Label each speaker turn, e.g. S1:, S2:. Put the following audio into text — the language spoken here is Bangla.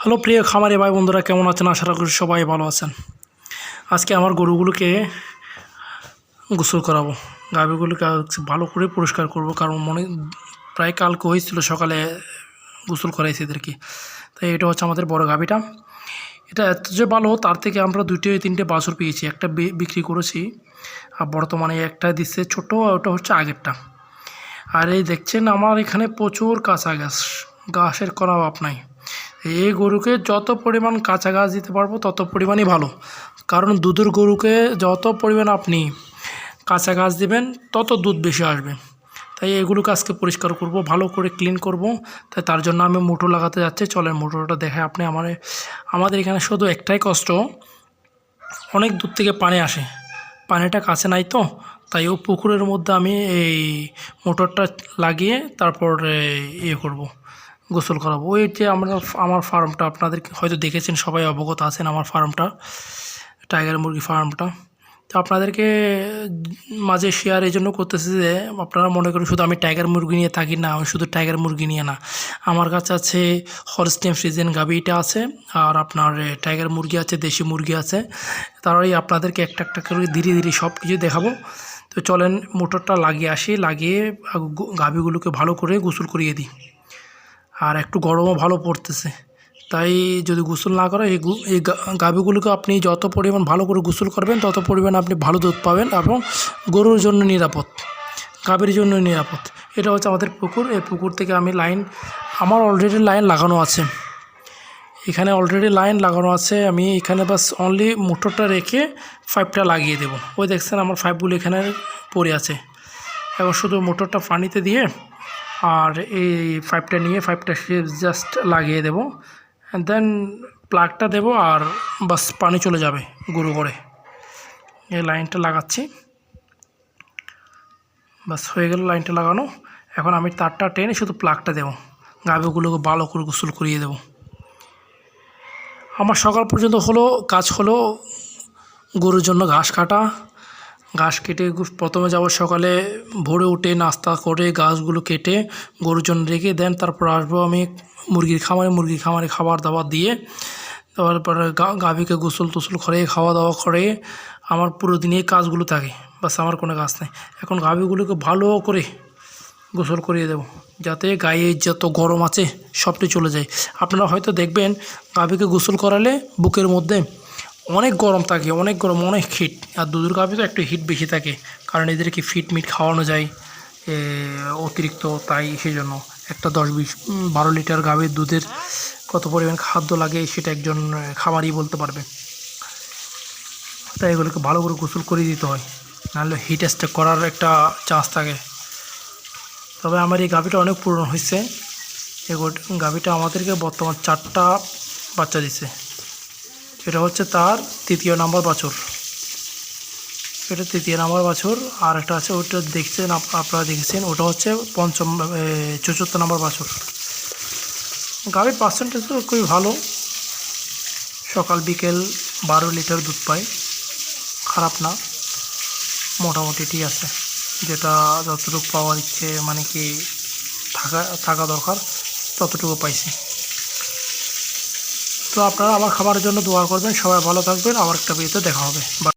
S1: হ্যালো, প্রিয় খামারে ভাই বন্ধুরা, কেমন আছেন? আশা করি সবাই ভালো আছেন। আজকে আমার গরুগুলোকে গোসল করাবো। গাভীগুলোকে ভালো করে পরিষ্কার করব, কারণ মনে প্রায় কালকে হয়েছিল, সকালে গোসল করাইছি এদেরকে। তাই এটা হচ্ছে আমাদের বড় গাভীটা। এটা এত যে ভালো, তার থেকে আমরা দুইটে তিনটে বাছুর পেয়েছি। একটা বিক্রি করেছি, আর বর্তমানে একটা দিচ্ছে ছোটো, আর ওটা হচ্ছে আগেরটা। আর এই দেখছেন, আমার এখানে প্রচুর কাঁচা গাছ ঘাসের কোনো অভাব নাই। এই গরুকে যত পরিমাণ কাঁচা ঘাস দিতে পারব, তত পরিমাণই ভালো। কারণ দুধের গরুকে যত পরিমাণ আপনি কাঁচা ঘাস দেবেন, তত দুধ বেশি আসবে। তাই এগুলোকে আজকে পরিষ্কার করব, ভালো করে ক্লিন করব। তাই তার জন্য আমি মোটর লাগাতে যাচ্ছি। চলেন মোটরটা দেখে আপনি আমার। আমাদের এখানে শুধু একটাই কষ্ট, অনেক দূর থেকে পানি আসে। পানিটা কাছে নাই তো, তাই ও পুকুরের মধ্যে আমি এই মোটরটা লাগিয়ে তারপর ইয়ে করব। গোসল করাবো। ওই যে আমরা আমার ফার্মটা, আপনাদের হয়তো দেখেছেন, সবাই অবগত আছেন আমার ফার্মটা, টাইগার মুরগি ফার্মটা। তো আপনাদেরকে মাঝে শেয়ার এই জন্য করতেছি যে, আপনারা মনে করেন শুধু আমি টাইগার মুরগি নিয়ে থাকি না, আমি শুধু টাইগার মুরগি নিয়ে না। আমার কাছে আছে হরস্টেম সিজন গাবিটা আছে, আর আপনার টাইগার মুরগি আছে, দেশি মুরগি আছে। তারপরে আপনাদেরকে একটা একটা করে ধীরে ধীরে সব কিছু দেখাবো। তো চলেন, মোটরটা লাগিয়ে আসি, লাগিয়ে গাভীগুলোকে ভালো করে গোসল করিয়ে দিই। আর একটু গরমও ভালো পড়তেছে। তাই যদি গোসল না করে এই গাভীগুলোকে আপনি যত পরিমাণ ভালো করে গোসল করবেন, তত পরিমাণ আপনি ভালো দুধ পাবেন এবং গরুর জন্য নিরাপদ, গাভীর জন্য নিরাপদ। এটা হচ্ছে আমাদের পুকুর। এই পুকুর থেকে আমি লাইন, আমার অলরেডি লাইন লাগানো আছে। এখানে অলরেডি লাইন লাগানো আছে। আমি এখানে বাস অনলি মোটরটা রেখে পাইপটা লাগিয়ে দেবো। ওই দেখছেন আমার পাইপগুলো এখানে পড়ে আছে। এখন শুধু মোটরটা পানিতে দিয়ে আর এই পাইপটা নিয়ে পাইপটা জাস্ট লাগিয়ে দেবো। দেন প্লাগটা দেবো আর বাস পানি চলে যাবে গুঁড়ো করে। এই লাইনটা লাগাচ্ছি। বাস হয়ে গেল লাইনটা লাগানো। এখন আমি তারটা টেনে শুধু প্লাগটা দেবো। গাভিগুলোকে ভালো করে গোসল করিয়ে দেবো। আমার সকাল পর্যন্ত হলো, কাজ হলো গরুর জন্য ঘাস কাটা। ঘাস কেটে প্রথমে যাব সকালে ভোরে উঠে নাস্তা করে ঘাসগুলো কেটে গরুর জন্য রেখে দেন। তারপর আসব আমি মুরগির খামারে। মুরগির খামারে খাবার দাবার দিয়ে তারপরে গাভীকে গোসল টোসল করে, খাওয়া দাওয়া করে আমার পুরো দিন কাজগুলো থাকে। বাস আমার কোনো কাজ নেই। এখন গাভীগুলোকে ভালো করে গোসল করিয়ে দেবো। যাতে গায়ে যত গরম আছে সবটি চলে যায়। আপনারা হয়তো দেখবেন গাভীকে গোসল করালে বুকের মধ্যে অনেক গরম থাকে অনেক গরম অনেক হিট আর দুধের গাভী তো একটু হিট বেশি থাকে কারণ এদেরকে ফিট মিট খাওয়ানো যায় অতিরিক্ত তাই সেই জন্য একটা দশ বিশ বারো লিটার গাভীর দুধের কত পরিমাণ খাদ্য লাগে সেটা একজন আহ, খামারই বলতে পারবে। তাই এগুলোকে ভালো করে গোসল করে দিতে হয় নাহলে হিট স্ট্রোক করার একটা চান্স থাকে। তবে আমার এই গাভিটা অনেক পুরনো হয়েছে এই গোট- গাভিটা আমাদেরকে বর্তমান চারটা বাচ্চা দিছে। এটা হচ্ছে তার তৃতীয় নাম্বার বাছুর। এটা তৃতীয় নাম্বার বাছুর, আর একটা আছে, ওটা দেখছেন আপ- আপনারা দেখেছেন, ওটা হচ্ছে পঞ্চম চতুর্থ নাম্বার বাছুর। গাভির পার্সেন্টেজ তো খুবই ভালো। সকাল, বিকেল বারো লিটার দুধ পায়। খারাপ না। মোটামুটি ঠিক আছে। যেটা যতটুকু পাওয়া ইচ্ছে মানে কি থাকা থাকা দরকার, ততটুকু পাইছি। তো আপনারা আমার খাবারের জন্য দোয়া করবেন, সবাই ভালো থাকবেন, আবার একটা বিয়েতে দেখা হবে।